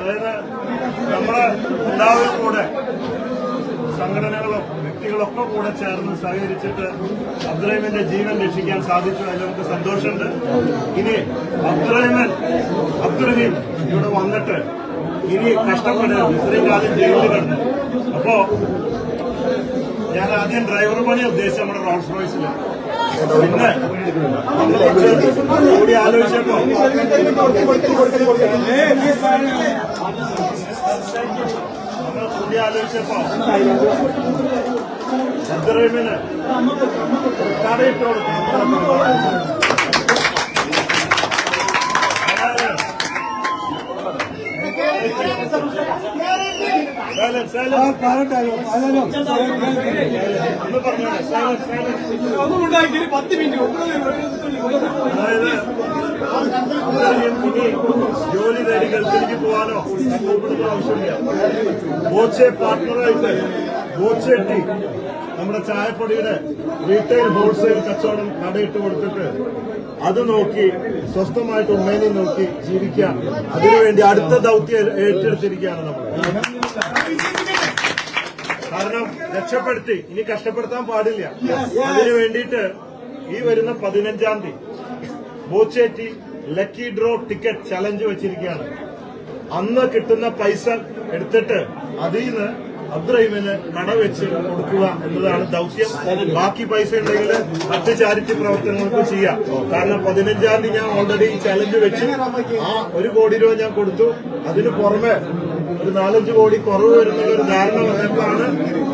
അതായത് നമ്മളെ എല്ലാവരും കൂടെ സംഘടനകളും വ്യക്തികളൊക്കെ കൂടെ ചേർന്ന് സഹകരിച്ചിട്ട് അബ്ദുറഹിമന്റെ ജീവൻ രക്ഷിക്കാൻ സാധിച്ചു അതിൽ നമുക്ക് സന്തോഷമുണ്ട്. ഇനി അബ്ദുറഹിമൻ അബ്ദുറഹീം ഇവിടെ വന്നിട്ട് ഇനി കഷ്ടപ്പെടരുത്. ഇത്രയും കാലം ജയിലിൽ കിടന്നു. അപ്പോ ഞാൻ ആദ്യം ഡ്രൈവർ പണി ഉദ്ദേശിച്ച നമ്മുടെ റോൾസ് റോയ്സിൽ പിന്നെ നമ്മൾ കുറച്ച് കൂടി ആലോചിച്ചപ്പോ കൂടി ആലോചിച്ചപ്പോ അബ്ദുറഹിമിന് കടയിട്ട് കൊടുക്കണം ജോലി നേടി ഗൾഫിലേക്ക് പോകാനോ സങ്കല്പപ്പെടുന്ന ആവശ്യമില്ല ബോച്ചെ പാർട്ട്ണറായിട്ട് ബോച്ചെ ടീ നമ്മുടെ ചായപ്പൊടിയുടെ റീറ്റെയിൽ ഹോൾസെയിൽ കച്ചവടം കടയിട്ട് കൊടുത്തിട്ട് അത് നോക്കി സ്വസ്ഥമായിട്ട് ഉമ്മേനെ നോക്കി ജീവിക്കാം അതിനുവേണ്ടി അടുത്ത ദൗത്യം ഏറ്റെടുത്തിരിക്കുകയാണ് നമ്മൾ. കാരണം രക്ഷപ്പെടുത്തി. ഇനി കഷ്ടപ്പെടുത്താൻ പാടില്ല. അതിനു വേണ്ടിയിട്ട് ഈ വരുന്ന പതിനഞ്ചാം തീയതി Boche tea lucky draw ticket challenge വെച്ചിരിക്കുകയാണ്. അന്ന് കിട്ടുന്ന പൈസ എടുത്തിട്ട് അതിൽ നിന്ന് അബ്ദുറഹിമിന് കട വെച്ച് കൊടുക്കുക എന്നതാണ് ദൗത്യം. ബാക്കി പൈസ ഉണ്ടെങ്കിൽ മറ്റ് ചാരിറ്റി പ്രവർത്തനങ്ങൾക്കും ചെയ്യാം. കാരണം പതിനഞ്ചാം തീയതി ഞാൻ ഓൾറെഡി ചലഞ്ച് വെച്ചു. ആ ഒരു കോടി രൂപ ഞാൻ കൊടുത്തു. അതിന് പുറമെ ഒരു നാലഞ്ച് കോടി കുറവ് വരുന്നുള്ള ഒരു ധാരണ വന്നപ്പോഴാണ്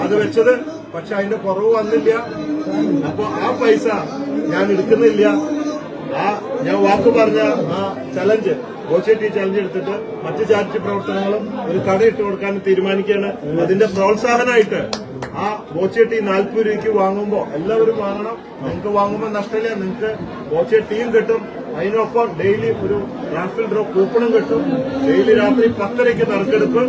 അത് വെച്ചത്. പക്ഷെ അതിന്റെ കുറവ് വന്നില്ല. അപ്പൊ ആ പൈസ ഞാൻ എടുക്കുന്നില്ല. ആ ഞാൻ വാക്ക് പറഞ്ഞ ആ ചലഞ്ച് ഓച്ചേറ്റി ചലഞ്ച് എടുത്തിട്ട് മറ്റ് ചാരിറ്റി പ്രവർത്തനങ്ങളും ഒരു കട ഇട്ട് കൊടുക്കാൻ തീരുമാനിക്കുകയാണ്. അതിന്റെ പ്രോത്സാഹനമായിട്ട് ആ ബോച്ചേട്ടി നാൽപ്പത് രൂപയ്ക്ക് വാങ്ങുമ്പോൾ എല്ലാവരും വാങ്ങണം. നിങ്ങൾക്ക് വാങ്ങുമ്പോൾ നഷ്ടമില്ല. നിങ്ങൾക്ക് ബോച്ചേട്ടിയും കിട്ടും. അതിനൊപ്പം ഡെയിലി ഒരു റാഫിൽ ഡ്രോ കൂപ്പണും കിട്ടും. ഡെയിലി രാത്രി പത്തരയ്ക്ക് നറുക്കെടുപ്പ്.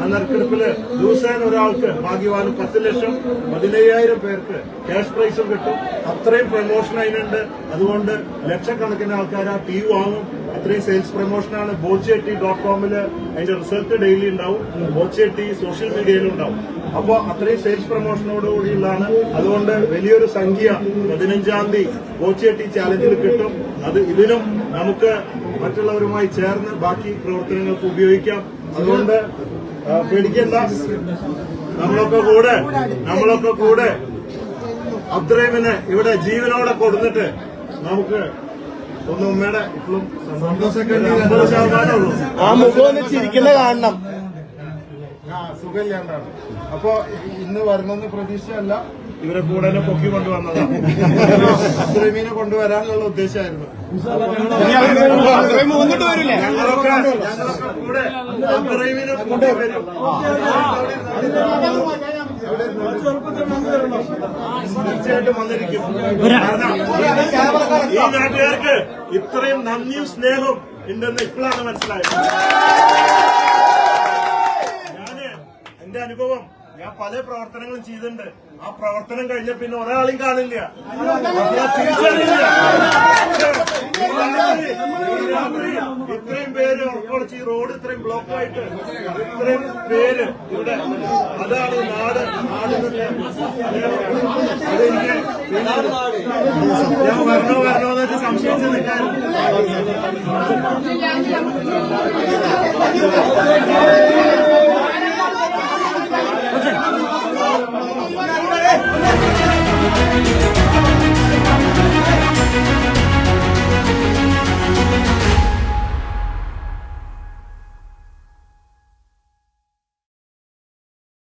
ആ നറുക്കെടുപ്പിൽ ദിവസേന ഒരാൾക്ക് ഭാഗ്യവാന് പത്ത് ലക്ഷം പതിനയ്യായിരം പേർക്ക് ക്യാഷ് പ്രൈസും കിട്ടും. അത്രയും പ്രൊമോഷൻ അതിനുണ്ട്. അതുകൊണ്ട് ലക്ഷക്കണക്കിന് ആൾക്കാർ ആ ടീ വാങ്ങും. അത്രയും സെയിൽസ് പ്രൊമോഷനാണ് ബോച്ചെട്ടി ഡോട്ട് കോമിൽ അതിന്റെ റിസൾട്ട് ഡെയിലി ഉണ്ടാവും. ബോച്ചെട്ടി സോഷ്യൽ മീഡിയയിലും ഉണ്ടാവും. അപ്പോൾ അത്രയും സെയിൽസ് പ്രൊമോഷനോടുകൂടിയുള്ളതാണ് അതുകൊണ്ട് വലിയൊരു സംഖ്യ പതിനഞ്ചാം തീയതി ബോച്ചെട്ടി ചാലഞ്ചിൽ കിട്ടും. അത് ഇതിനും നമുക്ക് മറ്റുള്ളവരുമായി ചേർന്ന് ബാക്കി പ്രവർത്തനങ്ങൾക്ക് ഉപയോഗിക്കാം. അതുകൊണ്ട് പേടിക്കണ്ട. നമ്മളൊക്കെ കൂടെ നമ്മളൊക്കെ കൂടെ. അബ്ദുറഹിമിനെ ഇവിടെ ജീവനോടെ കൊടുത്തിട്ട് നമുക്ക് ഒന്ന് ഉമ്മയുടെ ഇപ്പോഴും സന്തോഷമൊക്കെ അമ്പത് ശതമാനമുള്ളൂ ആ മുഖം ചിരിക്കുന്ന കാണണം. ആ സുഖമില്ലാണ്ടാണ്. അപ്പൊ ഇന്ന് വരുന്നെന്ന് പ്രതീക്ഷയല്ല. ഇവരെ കൂടെ തന്നെ പൊക്കി കൊണ്ടുവന്നതാണ് കൊണ്ടുവരാനുള്ള ഉദ്ദേശമായിരുന്നു. വന്നിട്ട് വരില്ലേ? ഞങ്ങളൊക്കെ ഞങ്ങളൊക്കെ കൂടെ അബ്ദുറഹീമിനെ കൊണ്ടുവരും തീർച്ചയായിട്ടും വന്നിരിക്കും. ഈ നാട്ടുകാർക്ക് ഇത്രയും നന്ദിയും സ്നേഹവും ഉണ്ടെന്ന് ഇപ്പോഴാണ് മനസ്സിലായത്. പല പ്രവർത്തനങ്ങളും ചെയ്തിട്ടുണ്ട്. ആ പ്രവർത്തനം കഴിഞ്ഞ പിന്നെ ഒരാളെയും കാണില്ല. ഇത്രയും പേര് ഉറക്കൊളിച്ച് ഈ റോഡ് ഇത്രയും ബ്ലോക്ക് ആയിട്ട് ഇത്രയും പേര് ഇവിടെ അതാണ് നാട് നാടിന്റെ അതെനിക്ക് ഞാൻ വരണോ വരണോ എന്നൊക്കെ സംശയിച്ച് നിൽക്കാറുണ്ട്